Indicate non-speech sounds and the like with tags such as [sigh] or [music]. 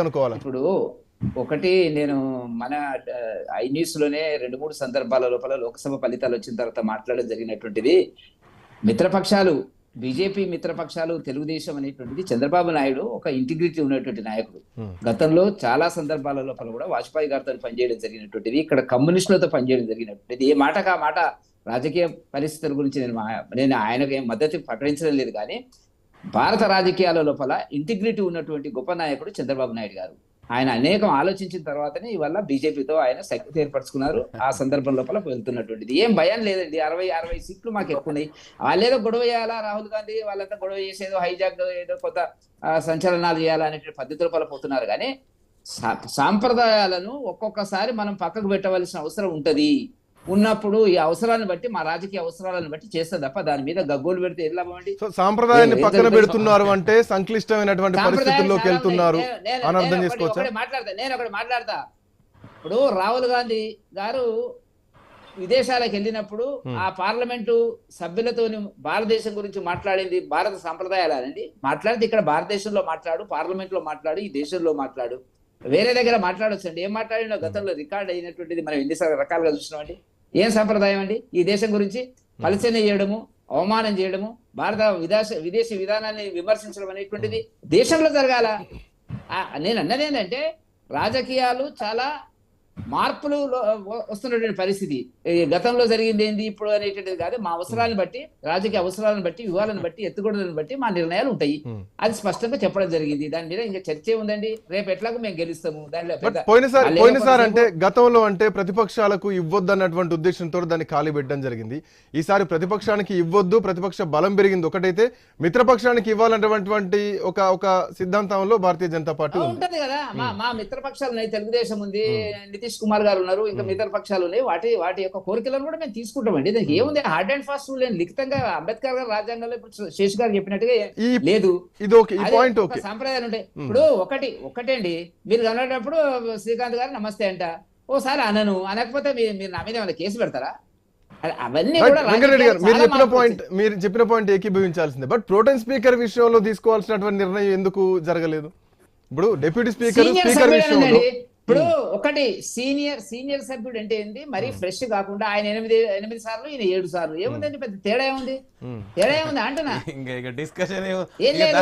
అనుకోవాలి ఇప్పుడు ఒకటి నేను మన ఐ న్యూస్లోనే రెండు మూడు సందర్భాల లోపల లోక్సభ ఫలితాలు వచ్చిన తర్వాత మాట్లాడడం జరిగినటువంటిది. మిత్రపక్షాలు బీజేపీ మిత్రపక్షాలు తెలుగుదేశం అనేటువంటిది చంద్రబాబు నాయుడు ఒక ఇంటిగ్రిటీ ఉన్నటువంటి నాయకుడు. గతంలో చాలా సందర్భాల లోపల కూడా వాజ్పేయి గారితో పనిచేయడం జరిగినటువంటిది ఇక్కడ కమ్యూనిస్టులతో పనిచేయడం జరిగినటువంటిది. ఏ మాటకు మాట రాజకీయ పరిస్థితుల గురించి నేను నేను ఆయనకు ఏం మద్దతు ప్రకటించడం లేదు కానీ భారత రాజకీయాల లోపల ఇంటిగ్రిటీ ఉన్నటువంటి గొప్ప నాయకుడు చంద్రబాబు నాయుడు గారు. ఆయన అనేకం ఆలోచించిన తర్వాతనే ఇవాళ బీజేపీతో ఆయన శక్తి ఏర్పరచుకున్నారు. ఆ సందర్భం లోపల వెళ్తున్నటువంటిది. ఏం భయం లేదండి. అరవై అరవై సీట్లు మాకు ఎక్కువ ఉన్నాయి వాళ్ళేదో గొడవ చేయాలా? రాహుల్ గాంధీ వాళ్ళంతా గొడవ చేసేదో హైజాక్ ఏదో కొత్త సంచలనాలు చేయాలా అనే పద్ధతి పల పోతున్నారు. కానీ సా- సాంప్రదాయాలను ఒక్కొక్కసారి మనం పక్కకు పెట్టవలసిన అవసరం ఉంటది. ఉన్నప్పుడు ఈ అవసరాన్ని బట్టి మా రాజకీయ అవసరాలను బట్టి చేస్తాం తప్ప దాని మీద గగ్గోలు పెడితే ఏం లాభం అండి? సో సాంప్రదాయాన్ని నేను పక్కన పెడుతున్నారు అంటే సంక్లిష్టమైనటువంటి పరిస్థితుల్లోకి వెళ్తున్నారు అని అర్థం చేసుకోవచ్చా? మాట్లాడతా నేను ఒకటి మాట్లాడతా. ఇప్పుడు రాహుల్ గాంధీ గారు విదేశాలకు వెళ్ళినప్పుడు. ఆ పార్లమెంటు సభ్యులతో భారతదేశం గురించి మాట్లాడింది భారత సంప్రదాయాలు అనండి మాట్లాడితే ఇక్కడ భారతదేశంలో మాట్లాడు పార్లమెంట్లో మాట్లాడు ఈ దేశంలో మాట్లాడు. వేరే దగ్గర మాట్లాడొచ్చు అండి ఏం మాట్లాడినో గతంలో రికార్డ్ అయినటువంటిది మనం ఎన్నిసార్లు రకాలుగా చూసినామండి? ఏం సంప్రదాయం అండి? ఈ దేశం గురించి పలచన చేయడము అవమానం చేయడము భారత విదేశ విదేశీ విధానాన్ని విమర్శించడం అనేటువంటిది దేశంలో జరగాల. నేను అన్నది ఏంటంటే రాజకీయాలు చాలా మార్పులు వస్తున్నటువంటి పరిస్థితి. గతంలో జరిగింది ఏంది ఇప్పుడు అనేటువంటిది కాదు. మా అవసరాలను బట్టి రాజకీయ అవసరాలను బట్టి వివాహాలను బట్టి ఎత్తుగడలను బట్టి మా నిర్ణయాలు ఉంటాయి. అది స్పష్టంగా చెప్పడం జరిగింది. దాని మీద ఇంకా చర్చే ఉందండి. రేపు ఎట్లాగో మేము గెలుస్తాము. దానిలో పోయినసారి పోయినసారి అంటే గతంలో అంటే ప్రతిపక్షాలకు ఇవ్వద్దు అన్నటువంటి ఉద్దేశంతో దాన్ని ఖాళీ పెట్టడం జరిగింది. ఈసారి ప్రతిపక్షానికి ఇవ్వద్దు ప్రతిపక్ష బలం పెరిగింది ఒకటైతే మిత్రపక్షానికి ఇవ్వాలన్నటువంటి ఒక ఒక సిద్ధాంతంలో భారతీయ జనతా పార్టీ ఉంటది కదా. మా మిత్రపక్షాలు తెలుగుదేశం ఉంది నితీష్ కుమార్ గారు ఉన్నారు ఇంకా మిత్ర పక్షాలు ఉన్నాయి వాటి వాటి యొక్క కోరికలను కూడా మేము తీసుకుంటామండి. దానికి ఏముంది? హార్డ్ అండ్ ఫాస్ట్ రూల్ లిఖితంగా అంబేద్కర్ గారు రాజ్యాంగంలో ఇప్పుడు శేష్ గారు చెప్పినట్టుగా లేదు. సంప్రదాయాలు ఉంటాయి ఇప్పుడు ఒకటి ఒకటండి. మీరు కనబడినప్పుడు శ్రీకాంత్ గారు నమస్తే అంట. ఓసారి అనను. అనకపోతే మీరు నా మీద ఏమైనా కేసు పెడతారా? వెంకటరెడ్డి గారు మీరు చెప్పిన పాయింట్ మీరు చెప్పిన పాయింట్ ఏకీభవించాల్సిందే. బట్ ప్రోటెన్ స్పీకర్ విషయంలో తీసుకోవాల్సినటువంటి నిర్ణయం ఎందుకు జరగలేదు? ఇప్పుడు డిప్యూటీ స్పీకర్ స్పీకర్ విషయంలో. ఇప్పుడు ఒకటి సీనియర్ సీనియర్ సభ్యుడు అంటే ఏంది? మరి ఫ్రెష్ కాకుండా ఆయన ఎనిమిది ఎనిమిది సార్లు ఈయన ఏడు సార్లు. ఏముందండి పెద్ద తేడా ఏముంది? ఉమ్. తేడా ఏముంది? అంటున్నా. [laughs] డిస్కషన్ ఏం లేదు